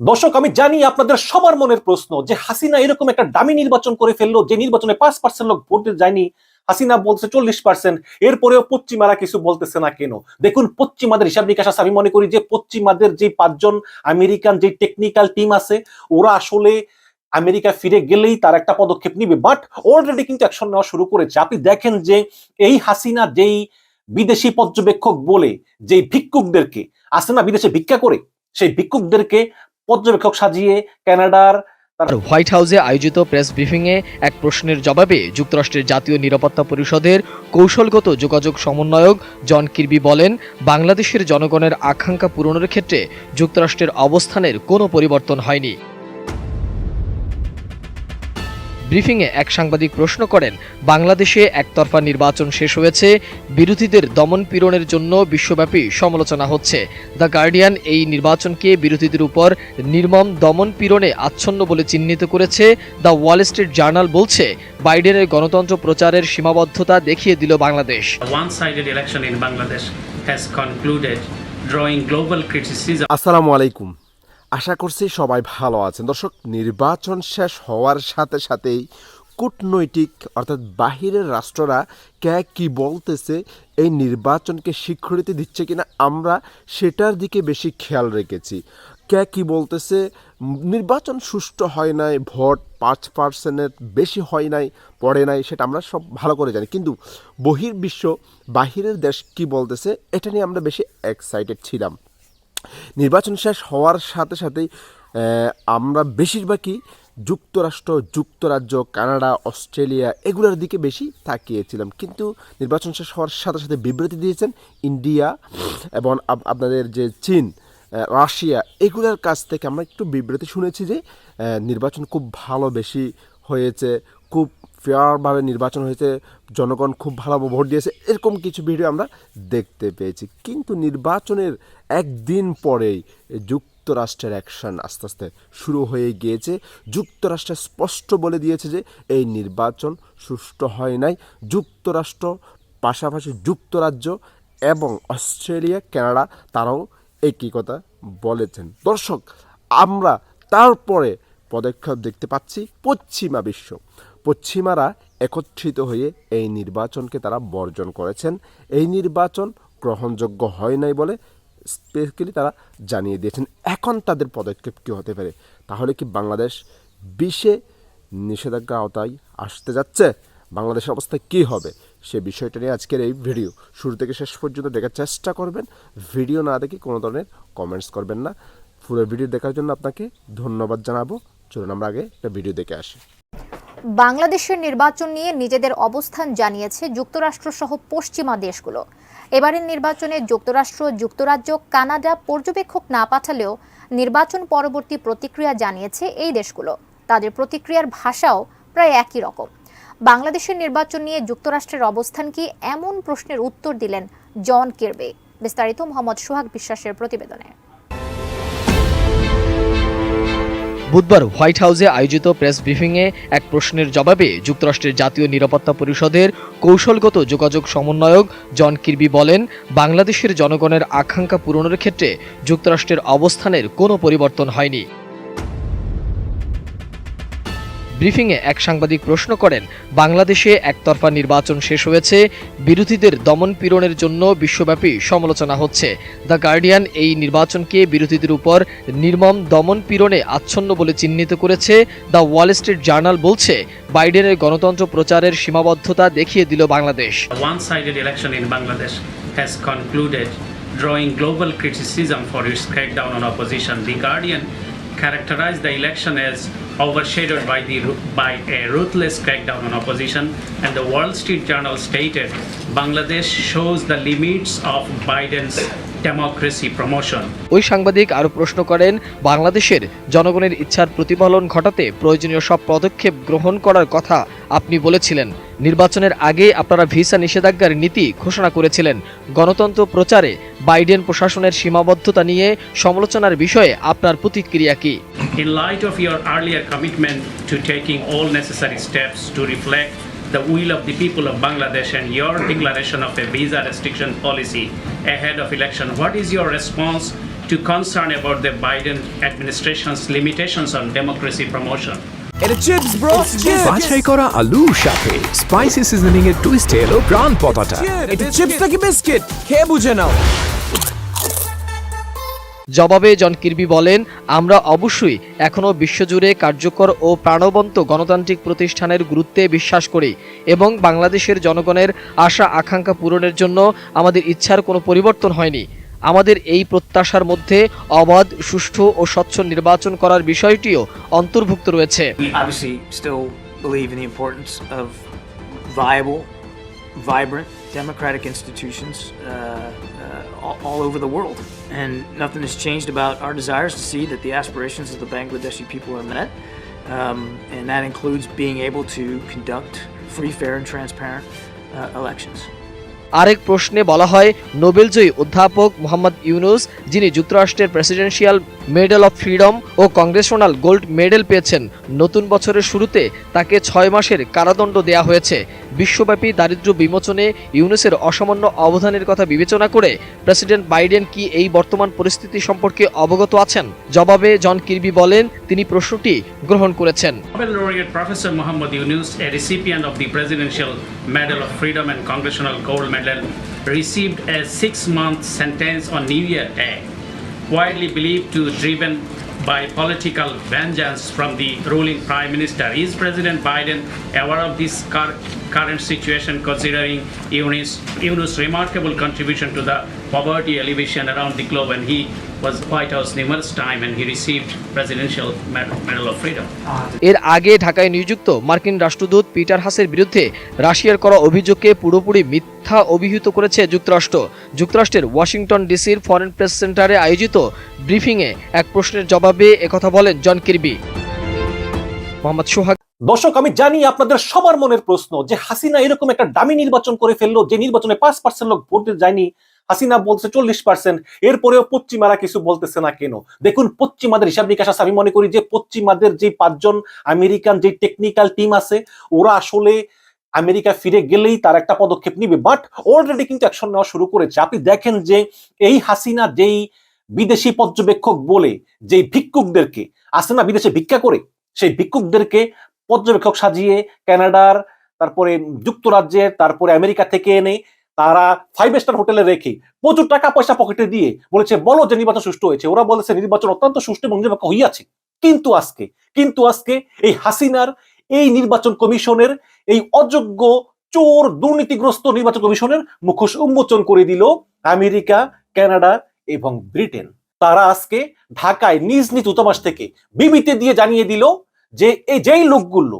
দর্শক, আমি জানি আপনাদের সবার মনের প্রশ্ন যে হাসিনা এরকম একটা দামি নির্বাচন করে ফেলল যে নির্বাচনে পাঁচ পার্সেন্ট লোক ভোট দিতে যায়নি। হাসিনা বলছে চল্লিশ পার্সেন্ট এরপরেও পশ্চিমারা কিছু বলতেছে না কেন? দেখুন, পশ্চিমাদের হিসাব নিকাশ আছে। আমি মনে করি যে পশ্চিমাদের যে পাঁচজন আমেরিকান যে টেকনিক্যাল টিম আছে, ওরা আসলে আমেরিকা ফিরে গেলেই তার একটা পদক্ষেপ নিবে। বাট অলরেডি কিন্তু অ্যাকশন নেওয়া শুরু করেছে। আপনি দেখেন যে এই হাসিনা যেই বিদেশি পর্যবেক্ষক বলে যে ভিক্ষুকদেরকে আসে না বিদেশে ভিক্ষা করে? সেই ভিক্ষুকদেরকে পর্যবেক্ষক সাজিয়ে কানাডার হোয়াইট হাউসে আয়োজিত প্রেস ব্রিফিংয়ে এক প্রশ্নের জবাবে যুক্তরাষ্ট্রের জাতীয় নিরাপত্তা পরিষদের কৌশলগত যোগাযোগ সমন্বয়ক জন কির্বি বলেন, বাংলাদেশের জনগণের আকাঙ্ক্ষা পূরণের ক্ষেত্রে যুক্তরাষ্ট্রের অবস্থানের কোনো পরিবর্তন হয়নি। ব্রিফিংয়ে এক সাংবাদিক প্রশ্ন করেন বাংলাদেশে একতরফা নির্বাচন শেষ হয়েছে বিরোধীদের দমন পীড়নের জন্য বিশ্বব্যাপী সমালোচনা হচ্ছে। দ্য গার্ডিয়ান এই নির্বাচনকে বিরোধীদের উপর নির্মম দমন পীড়নে আচ্ছন্ন বলে চিহ্নিত করেছে। দ্য ওয়াল স্ট্রিট জার্নাল বলছে বাইডেনের গণতন্ত্র প্রচারের সীমাবদ্ধতা দেখিয়ে দিল বাংলাদেশ। আসসালামু আলাইকুম। আশা করছি সবাই ভালো আছেন। দর্শক, নির্বাচন শেষ হওয়ার সাথে সাথেই কূটনৈতিক অর্থাৎ বাহিরের রাষ্ট্ররা কে কি বলতেছে, এই নির্বাচনকে স্বীকৃতি দিচ্ছে কিনা আমরা সেটার দিকে বেশি খেয়াল রেখেছি। কে কি বলতেছে, নির্বাচন সুষ্ঠু হয় নাই, ভোট পাঁচ পার্সেন্টের বেশি হয় নাই, পড়ে নাই, সেটা আমরা সব ভালো করে জানি। কিন্তু বহির্বিশ্ব, বাহিরের দেশ কি বলতেছে, এটা নিয়ে আমরা বেশি এক্সাইটেড ছিলাম। নির্বাচন শেষ হওয়ার সাথে সাথেই আমরা বেশিরভাগই যুক্তরাষ্ট্র, যুক্তরাজ্য, কানাডা, অস্ট্রেলিয়া এগুলোর দিকে বেশি তাকিয়েছিলাম। কিন্তু নির্বাচন শেষ হওয়ার সাথে সাথে বিবৃতি দিয়েছেন ইন্ডিয়া এবং আপনাদের যে চীন রাশিয়া এগুলোর কাছ থেকে আমরা একটু বিবৃতি শুনেছি যে নির্বাচন খুব ভালো বেশি হয়েছে, খুব ফেয়ারভাবে নির্বাচন হয়েছে, জনগণ খুব ভালো ভোট দিয়েছে, এরকম কিছু ভিডিও আমরা দেখতে পেয়েছি। কিন্তু নির্বাচনের একদিন পরেই যুক্তরাষ্ট্রের অ্যাকশন আস্তে আস্তে শুরু হয়ে গিয়েছে। যুক্তরাষ্ট্র স্পষ্ট বলে দিয়েছে যে, এই নির্বাচন সুষ্ঠু হয় নাই। যুক্তরাষ্ট্র, পাশাপাশি যুক্তরাজ্য এবং অস্ট্রেলিয়া, কানাডা, তারাও একই কথা বলেছেন। দর্শক, আমরা তারপরে পদক্ষেপ দেখতে পাচ্ছি পশ্চিমা বিশ্ব। পশ্চিমারা একত্রিত হয়ে এই নির্বাচনকে তারা বর্জন করেছেন। এই নির্বাচন গ্রহণযোগ্য হয় নাই বলে স্পেশালি তারা জানিয়ে দিয়েছেন, এখন তাদের পদক্ষেপ কী হতে পারে? তাহলে কি বাংলাদেশ বিশে নিষেধাজ্ঞা আওতায় আসতে যাচ্ছে? বাংলাদেশের অবস্থা কী হবে? সে বিষয়টা নিয়ে আজকের এই ভিডিও। শুরু থেকে শেষ পর্যন্ত দেখার চেষ্টা করবেন। ভিডিও না দেখে কোনো ধরনের কমেন্টস করবেন না। পুরো ভিডিও দেখার জন্য আপনাকে ধন্যবাদ জানাব। চলুন আমরা আগে একটা ভিডিও দেখে আসি। বাংলাদেশের নির্বাচন নিয়ে নিজেদের অবস্থান জানিয়েছে যুক্তরাষ্ট্র সহ পশ্চিমা দেশগুলো। এবারের নির্বাচনে যুক্তরাষ্ট্র, যুক্তরাজ্য, কানাডা পর্যবেক্ষক না পাঠালেও নির্বাচন পরবর্তী প্রতিক্রিয়া জানিয়েছে এই দেশগুলো। তাদের প্রতিক্রিয়ার ভাষাও প্রায় একই রকম। বাংলাদেশের নির্বাচন নিয়ে যুক্তরাষ্ট্রের অবস্থান কি এমন প্রশ্নের উত্তর দিলেন জন কেরবে। বিস্তারিত মোহাম্মদ সোহাগ বিশ্বাসের প্রতিবেদনে। বুধবার হোয়াইট হাউসে আয়োজিত প্রেস ব্রিফিংয়ে এক প্রশ্নের জবাবে যুক্তরাষ্ট্রের জাতীয় নিরাপত্তা পরিষদের কৌশলগত যোগাযোগ সমন্বয়ক জন কির্বি বলেন, বাংলাদেশের জনগণের আকাঙ্ক্ষা পূরণের ক্ষেত্রে যুক্তরাষ্ট্রের অবস্থানের কোনো পরিবর্তন হয়নি। ব্রিফিংয়ে এক সাংবাদিক প্রশ্ন করেন, বাংলাদেশে একতরফা নির্বাচন শেষ হয়েছে, বিরোধীদের দমন পীড়নের জন্য বিশ্বব্যাপী সমালোচনা হচ্ছে। দ্য গার্ডিয়ান এই নির্বাচনকে বিরোধীদের উপর নির্মম দমন পীড়নে আচ্ছন্ন বলে চিহ্নিত করেছে। দ্য ওয়াল স্ট্রিট জার্নাল বলছে, বাইডেনের গণতন্ত্র প্রচারের সীমাবদ্ধতা দেখিয়ে দিল Bangladesh. Drawing global criticism for its crackdown on opposition. The Guardian characterized the election as overshadowed by, the, by a ruthless crackdown on opposition, and the Wall Street Journal stated Bangladesh shows the limits of Biden's democracy promotion. ওই সাংবাদিক আরও প্রশ্ন করেন বাংলাদেশের জনগণের ইচ্ছার প্রতিফলন ঘটাতে প্রয়োজনীয় সব পদক্ষেপ গ্রহণ করার কথা আপনি বলেছিলেন নির্বাচনের আগে আপনারা ভিসা নিষেধাজ্ঞার নীতি ঘোষণা করেছিলেন গণতন্ত্র প্রচারে বাইডেন প্রশাসনের সীমাবদ্ধতা নিয়ে সমালোচনার বিষয়ে আপনার প্রতিক্রিয়া কি In light of your earlier commitment to taking all necessary steps to reflect the will of the people of Bangladesh and your declaration of a visa restriction policy ahead of election, what is your response to concern about the Biden administration's limitations on democracy promotion. এটা chips bro বাছাই করা আলুর সাথে spicy seasoning এর টুইস্টে এলো প্রাণ পতাটা এটা chips নাকি বিস্কিট খেয়ে বুঝে নাও জবাবে জন কির্বি বলেন আমরা অবশ্যই এখনও বিশ্বজুড়ে কার্যকর ও প্রাণবন্ত গণতান্ত্রিক প্রতিষ্ঠানের গুরুত্বে বিশ্বাস করি এবং বাংলাদেশের জনগণের আশা আকাঙ্ক্ষা পূরণের জন্য আমাদের ইচ্ছার কোনো পরিবর্তন হয়নি। আমাদের এই প্রত্যাশার মধ্যে অবাধ সুষ্ঠু ও স্বচ্ছ নির্বাচন করার বিষয়টিও অন্তর্ভুক্ত রয়েছে vibrant democratic institutions uh, uh, all over the world. And nothing has changed about our desires to see that the aspirations of the Bangladeshi people are met. Um, and that includes being able to conduct free, fair, and transparent uh, elections. আরেক প্রশ্নে বলা হয়, নোবেলজয়ী অধ্যাপক মোহাম্মদ ইউনুস, যিনি যুক্তরাষ্ট্রের presidential medal of freedom ও congressional gold medal পেয়েছেন, নতুন বছরের শুরুতে তাকে ছয় মাসের কারাদণ্ড দেয়া হয়েছে। বিশ্বব্যাপী দারিদ্র বিমোচনে ইউনেসের অসামান্য অবদানের কথা বিবেচনা করে প্রেসিডেন্ট বাইডেন কি এই বর্তমান পরিস্থিতি সম্পর্কে অবগত আছেন? জবাবে জন কিরবি বলেন তিনি প্রশ্নটি গ্রহণ করেছেন। Received a six month sentence on New Year Day, widely believed to have driven by political vengeance from the ruling prime minister. Is President Biden aware of this cur- current situation, considering Yunus' remarkable contribution to the poverty elevation around the globe, and he was White House numerous time, and he received Presidential Medal, of Freedom. এর আগে ঢাকায় নিযুক্ত মার্কিন রাষ্ট্রদূত Peter হাসের বিরুদ্ধে রাশিয়ার করা অভিযোগকে পুরোপুরি মিথ্যা অভিহিত করেছে যুক্তরাষ্ট্র। যুক্তরাষ্ট্রের ওয়াশিংটন ডিসির ফরেন প্রেস সেন্টারে আয়োজিত ব্রিফিংয়ে এক প্রশ্নের জবাবে একথা বলেন জন কিরবি। মোহাম্মদ সোহাগ দর্শক আমি জানি আপনাদের সবার মনের প্রশ্ন যে হাসিনা এরকম একটা দামি নির্বাচন করে ফেলল যে নির্বাচনে পাঁচ পার্সেন্ট লোক ভোট দিতে যায়নি। হাসিনা বলছে চল্লিশ পার্সেন্ট এরপরেও পশ্চিমারা কিছু বলতেছে না কেন? দেখুন, পশ্চিমাদের হিসাব নিকাশ আছে। আমি মনে করি যে পশ্চিমাদের যে পাঁচজন আমেরিকান যে টেকনিক্যাল টিম আছে, ওরা আসলে আমেরিকা ফিরে গেলেই তার একটা পদক্ষেপ নিবে। বাট অলরেডি কিন্তু অ্যাকশন নেওয়া শুরু করেছে। আপনি দেখেন যে এই হাসিনা যেই বিদেশি পর্যবেক্ষক বলে যেই ভিক্ষুকদেরকে আসে না বিদেশে ভিক্ষা করে? সেই ভিক্ষুকদেরকে পর্যবেক্ষক সাজিয়ে কানাডার, তারপরে যুক্তরাজ্যের, তারপরে আমেরিকা থেকে এনে তারা ফাইভ স্টার হোটেলে রেখে প্রচুর টাকা পয়সা পকেটে দিয়ে বলেছে, বলো যে নির্বাচন সুষ্ঠু হয়েছে। ওরা বলেছে, নির্বাচন অত্যন্ত সুষ্ঠু এবং নিরপেক্ষ হইয়াছে। কিন্তু আজকে কিন্তু আজকে এই হাসিনার এই নির্বাচন কমিশনের এই অযোগ্য চোর, দুর্নীতিগ্রস্ত নির্বাচন কমিশনের মুখোশ উন্মোচন করে দিল আমেরিকা, কানাডা এবং ব্রিটেন। তারা আজকে ঢাকায় নিজ নিজ দূতাবাস থেকে বিবিতে দিয়ে জানিয়ে দিল যে, এই যেই লোকগুলো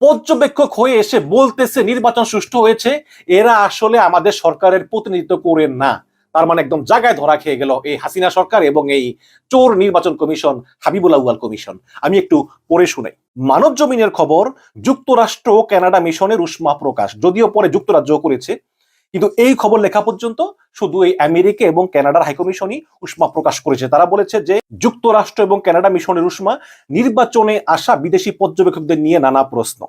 পর্যবেক্ষক হয়ে এসে বলতেছে নির্বাচন সুষ্ঠু হয়েছে, এরা আসলে আমাদের সরকারের প্রতিনিধিত্ব করে না। তার মানে একদম জায়গায় ধরা খেয়ে গেল এই হাসিনা সরকার এবং এই চোর নির্বাচন কমিশন, হাবিবুল আউয়াল কমিশন। আমি একটু পড়ে শুনে মানব জমিনের খবর, যুক্তরাষ্ট্র কানাডা মিশনের উষ্মা প্রকাশ। যদিও পরে যুক্তরাজ্য করেছে। কিন্তু এই খবর লেখা পর্যন্ত শুধু এই আমেরিকা এবং কানাডার হাইকমিশনই উষ্মা প্রকাশ করেছে। তারা বলেছে যে যুক্তরাষ্ট্র এবং কানাডা মিশনের উষ্মা নির্বাচনে আসা বিদেশি পর্যবেক্ষকদের নিয়ে নানা প্রশ্ন।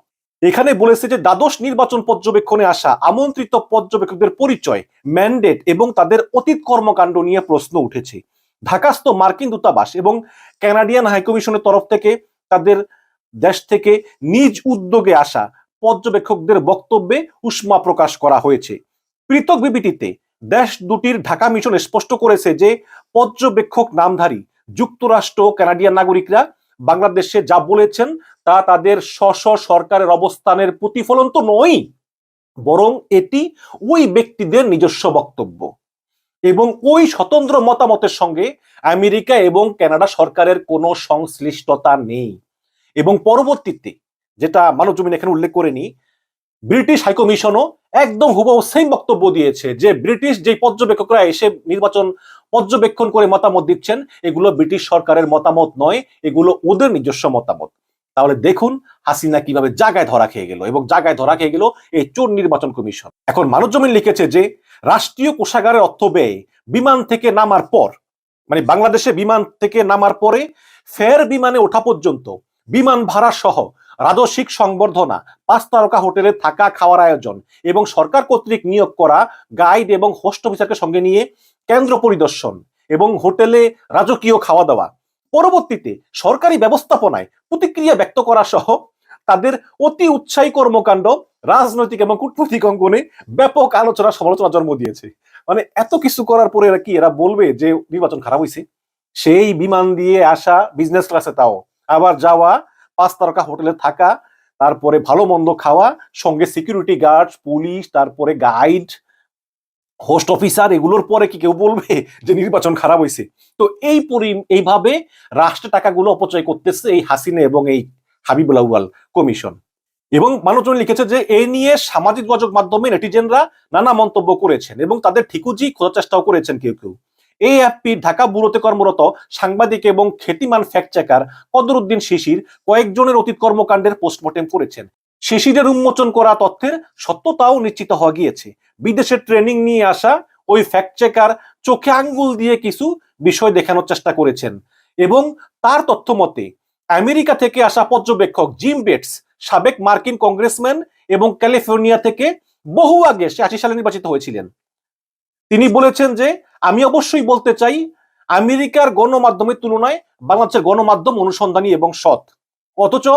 এখানে বলেছে যে দ্বাদশ নির্বাচন পর্যবেক্ষণে আসা আমন্ত্রিত পর্যবেক্ষকদের পরিচয়, ম্যান্ডেট এবং তাদের অতীত কর্মকাণ্ড নিয়ে প্রশ্ন উঠেছে। ঢাকাস্থ মার্কিন দূতাবাস এবং কানাডিয়ান হাইকমিশনের তরফ থেকে তাদের দেশ থেকে নিজ উদ্যোগে আসা পর্যবেক্ষকদের বক্তব্যে উষ্মা প্রকাশ করা হয়েছে। পৃথক বিবৃতিতে দেশ দুটির ঢাকা মিশন স্পষ্ট করেছে যে পর্যবেক্ষক নামধারী যুক্তরাষ্ট্র, কানাডিয়ান নাগরিকরা বাংলাদেশে যা বলেছেন তা তাদের স্ব সরকারের অবস্থানের প্রতিফলন তো নয় বরং এটি ওই ব্যক্তিদের নিজস্ব বক্তব্য। এবং ওই স্বতন্ত্র মতামতের সঙ্গে আমেরিকা এবং কানাডা সরকারের কোনো সংশ্লিষ্টতা নেই। এবং পরবর্তীতে যেটা মানব জমিন এখানে উল্লেখ করেনি ব্রিটিশ হাইকমিশনও একদম হুবহু সেম বক্তব্য দিয়েছে যে ব্রিটিশ যে পর্যবেক্ষকরা এসে নির্বাচন পর্যবেক্ষণ করে মতামত দিচ্ছেন, এগুলো ব্রিটিশ সরকারের মতামত নয়, এগুলো ওদের নিজস্ব মতামত। তাহলে দেখুন হাসিনা কীভাবে জায়গায় ধরা খেয়ে গেল এবং জায়গায় ধরা খেয়ে গেল এই চোর নির্বাচন কমিশন। এখন মানব জমিন লিখেছে যে রাষ্ট্রীয় কোষাগারের অর্থ ব্যয় বিমান থেকে নামার পর মানে বাংলাদেশে বিমান থেকে নামার পরে ফের বিমানে ওঠা পর্যন্ত বিমান ভাড়া সহ রাজস্বিক সংবর্ধনা, পাঁচ তারকা হোটেলে থাকা খাওয়ার আয়োজন এবং সরকার কর্তৃক নিয়োগ করা গাইড এবং হোস্ট অফিসারকে সঙ্গে নিয়ে কেন্দ্র পরিদর্শন এবং হোটেলে রাজকীয় খাওয়া দাওয়া। পরবর্তীতে সরকারি ব্যবস্থাপনায় প্রতিক্রিয়া ব্যক্ত করা সহ তাদের অতি উৎসাহী কর্মকাণ্ড, রাজনৈতিক এবং কূটনৈতিক অঙ্গনে ব্যাপক আলোচনা সমালোচনা জন্ম দিয়েছে। মানে এত কিছু করার পরে এরা কি এরা বলবে যে নির্বাচন খারাপ হয়েছে সেই বিমান দিয়ে আসা বিজনেস ক্লাসে তাও। আবার যাওয়া পাঁচ তারকা হোটেলে থাকা, তারপরে ভালো মন্দ খাওয়া, সঙ্গে সিকিউরিটি গার্ড পুলিশ তারপরে গাইড হোস্ট অফিসার এগুলোর পরে কি কেউ বলবে যে নির্বাচন খারাপ হয়েছে? তো এই পরি এইভাবে রাষ্ট্রের টাকাগুলো অপচয় করতেছে এই হাসিনা এবং এই হাবিবুল আউয়াল কমিশন। এবং মানুষজন লিখেছে যে এই নিয়ে সামাজিক যোগাযোগ মাধ্যমে নেটিজেনরা নানা মন্তব্য করেছেন এবং তাদের ঠিকুজি খোঁজার চেষ্টাও করেছেন কেউ কেউ। অ্যাপটি ঢাকা ব্যুরোতে কর্মরত সাংবাদিক এবং খ্যাতিমান ফ্যাক্ট চেকার কদরুদ্দিন শিশির কয়েকজনের অতীত কর্মকাণ্ডের পোস্টমর্টেম করেছেন। শিশিরের উন্মোচন করা তথ্যের সত্যতাও নিশ্চিত হওয়া গিয়েছে। বিদেশে ট্রেনিং নিয়ে আসা ওই ফ্যাক্ট চেকার চোখে আঙ্গুল দিয়ে কিছু বিষয় দেখানোর চেষ্টা করেছেন এবং তার তথ্য মতে, আমেরিকা থেকে আসা পর্যবেক্ষক জিম বেটস, সাবেক মার্কিন কংগ্রেসম্যান এবং ক্যালিফোর্নিয়া থেকে বহু আগে সে আশি সালে নির্বাচিত হয়েছিলেন। তিনি বলেছেন যে, আমি অবশ্যই বলতে চাই, আমেরিকার গণমাধ্যমের তুলনায় বাংলাদেশের গণমাধ্যম অনুসন্ধানী এবং সৎ। অথচ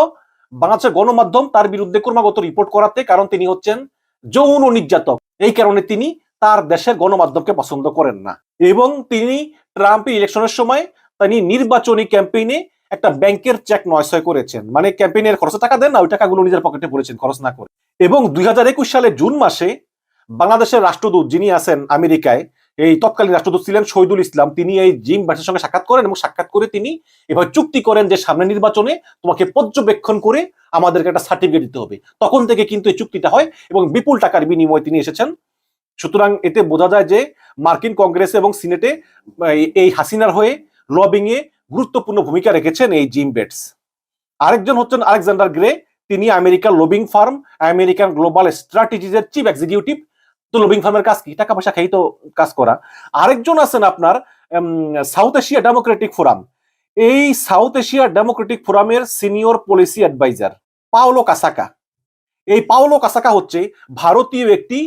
বাংলাদেশের গণমাধ্যম তার বিরুদ্ধে ক্রমাগত রিপোর্ট করাতে কারণ তিনি হচ্ছেন যৌন নির্যাতক। এই কারণে তিনি তার দেশের গণমাধ্যমকে পছন্দ করেন না। এবং তিনি ট্রাম্পের ইলেকশনের সময় তিনি নির্বাচনী ক্যাম্পেইনে একটা ব্যাংকের চেক নয়সয় করেছেন। মানে ক্যাম্পেইনের খরচে টাকা দেন না, ওই টাকাগুলো নিজের পকেটে পড়েছেন খরচ না করে। এবং দুই সালে জুন মাসে বাংলাদেশের রাষ্ট্রদূত যিনি আছেন আমেরিকায়, এই তৎকালীন রাষ্ট্রদূত ছিলেন শহীদুল ইসলাম। তিনি এই জিম ব্যাটের সঙ্গে সাক্ষাৎ করেন এবং সাক্ষাৎ করে তিনি এবার চুক্তি করেন যে সামনে নির্বাচনে তোমাকে পর্যবেক্ষণ করে আমাদেরকে একটা সার্টিফিকেট দিতে হবে। তখন থেকে কিন্তু এই চুক্তিটা হয় এবং বিপুল টাকার বিনিময়ে তিনি এসেছেন। সুতরাং এতে বোঝা যায় যে মার্কিন কংগ্রেস এবং সিনেটে, এই- এই হাসিনার হয়ে লবিং এ গুরুত্বপূর্ণ ভূমিকা রেখেছেন এই জিম বেটস আরেকজন হচ্ছেন আলেকজান্ডার গ্রে, তিনি আমেরিকার লবিং ফার্ম, আমেরিকান গ্লোবাল স্ট্র্যাটেজিজের চিফ এক্সিকিউটিভ তো লবিং ফার্মের কাজ কি? টাকা পয়সা খেয়েই তো কাজ করা। আরেকজন আছেন আপনার সাউথ এশিয়া ডেমোক্রেটিক ফোরাম এই সাউথ এশিয়া ডেমোক্রেটিক ফোরামের senior policy adviser Paulo Casaca এই পাওলো কাসাকা হচ্ছে ভারতীয় একটি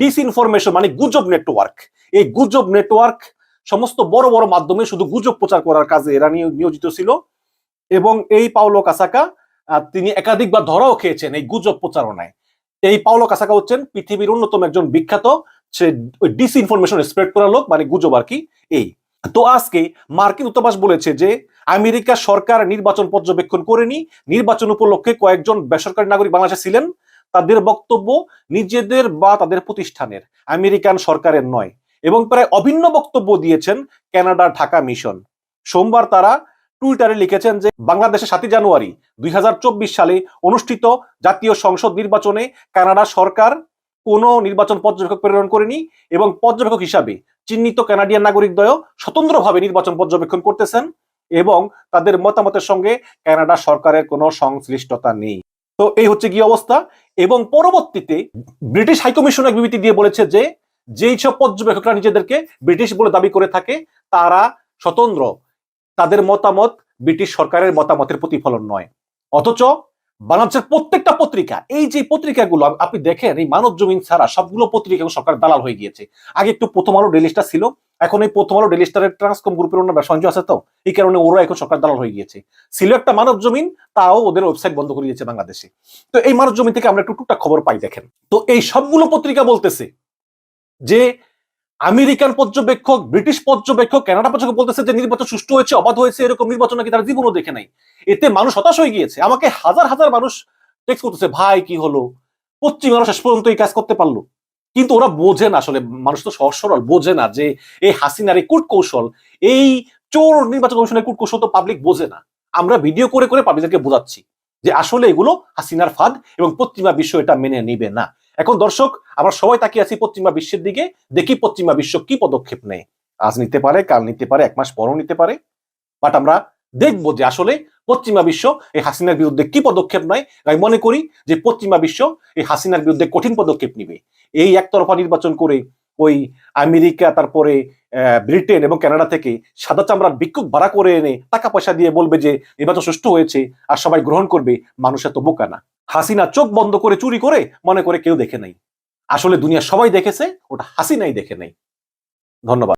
ডিসইনফরমেশন মানে গুজব নেটওয়ার্ক এই গুজব নেটওয়ার্ক সমস্ত বড় বড় মাধ্যমে শুধু গুজব প্রচার করার কাজে এরা নিয়ে- নিয়োজিত ছিল। এবং এই পাওলো কাসাকা তিনি একাধিকবার ধরাও খেয়েছেন এই গুজব প্রচারণায়। এই পাওলো কাসাকা হচ্ছেন পৃথিবীর অন্যতম একজন বিখ্যাত, সে ডিসইনফরমেশন স্প্রেড করা লোক মানে গুজব আর কি, এই। তো আজকে মার্কিন দূতাবাস বলেছে যে, আমেরিকা সরকার নির্বাচন পর্যবেক্ষণ করেনি, নির্বাচন উপলক্ষে কয়েকজন বেসরকারি নাগরিক বাংলাদেশে ছিলেন, তাদের বক্তব্য নিজেদের বা তাদের প্রতিষ্ঠানের, আমেরিকান সরকারের নয়। এবং প্রায় অভিন্ন বক্তব্য দিয়েছেন কানাডার ঢাকা মিশন। সোমবার তারা টুইটারে লিখেছেন যে, বাংলাদেশে সাতই জানুয়ারি দুই হাজার চব্বিশ সালে অনুষ্ঠিত জাতীয় সংসদ নির্বাচনে কানাডা সরকার কোনো নির্বাচন পর্যবেক্ষক প্রেরণ করেনি এবং পর্যবেক্ষক হিসাবে চিহ্নিত কানাডিয়ান নাগরিকদ্বয় স্বতন্ত্রভাবে নির্বাচন পর্যবেক্ষণ করতেছেন এবং তাদের মতামতের সঙ্গে কানাডা সরকারের কোনো সংশ্লিষ্টতা নেই। তো এই হচ্ছে কি অবস্থা? এবং পরবর্তীতে ব্রিটিশ হাইকমিশন এক বিবৃতি দিয়ে বলেছে যে, যেই সব পর্যবেক্ষকরা নিজেদেরকে ব্রিটিশ বলে দাবি করে থাকে, তারা স্বতন্ত্র তাদের মতামত ব্রিটিশ সরকারের মতামতের প্রতিফলন নয়। অথচ বাংলাদেশের প্রত্যেকটা পত্রিকা, এই যে পত্রিকাগুলো আপনি দেখেন, এই মানব জমিন ছাড়া সবগুলো পত্রিকা সরকার দালাল হয়ে গিয়েছে। আগে একটু প্রথম আলো ডেলি স্টার ছিল, এখন এই প্রথম আলো ডেলি স্টারের ট্রান্সকম গ্রুপের অন্য সংযোগ আছে তো? এই কারণে ওরা এখন সরকার দালাল হয়ে গিয়েছে। ছিল একটা মানব জমিন, তাও ওদের ওয়েবসাইট বন্ধ করে দিয়েছে বাংলাদেশে। তো এই মানব জমিন থেকে আমরা একটু টুকটাক খবর পাই দেখেন। তো এই সবগুলো পত্রিকা বলতেছে যে আমেরিকান পর্যবেক্ষক, ব্রিটিশ পর্যবেক্ষক, কানাডা পর্যবেক্ষক বলতেছে যে নির্বাচন সুষ্ঠু হয়েছে, অবাধ হয়েছে, এরকম নির্বাচন নাকি তারা জীবনও দেখে নাই। এতে মানুষ হতাশ হয়ে গিয়েছে। আমাকে হাজার হাজার মানুষ টেক্সট করতেছে, ভাই, কি হলো? পশ্চিমারা শেষ পর্যন্ত এই কাজ করতে পারল? কিন্তু ওরা বোঝে না আসলে, মানুষ তো সহজ সরল, বোঝে না যে এই হাসিনার এই কূট কৌশল এই চোর নির্বাচন কমিশনের কূট কৌশল তো পাবলিক বোঝে না। আমরা ভিডিও করে করে পাবলিককে বোঝাচ্ছি যে আসলে এগুলো হাসিনার ফাঁদ এবং পশ্চিমা বিশ্ব এটা মেনে নিবে না। এখন দর্শক, আমরা সবাই তাকিয়ে আছি পশ্চিমা বিশ্বের দিকে, দেখি পশ্চিমা বিশ্ব কি পদক্ষেপ নেয়। আজ নিতে পারে, কাল নিতে পারে, এক মাস পরও নিতে পারে। বাট আমরা দেখব যে আসলে পশ্চিমা বিশ্ব এই হাসিনার বিরুদ্ধে কি পদক্ষেপ নেয়। আমি মনে করি যে পশ্চিমা বিশ্ব এই হাসিনার বিরুদ্ধে কঠিন পদক্ষেপ নিবে। এই একতরফা নির্বাচন করে ওই আমেরিকা, তারপরে ব্রিটেন এবং কানাডা থেকে সাদা চামড়ার বিক্ষোভ ভাড়া করে এনে টাকা পয়সা দিয়ে বলবে যে, নির্বাচন সুষ্ঠু হয়েছে আর সবাই গ্রহণ করবে, মানুষ এত বোকা না। হাসিনা চোখ বন্ধ করে চুরি করে মনে করে কেউ দেখে নাই। আসলে দুনিয়া সবাই দেখেছে, ওটা হাসিনাই দেখে নাই। ধন্যবাদ।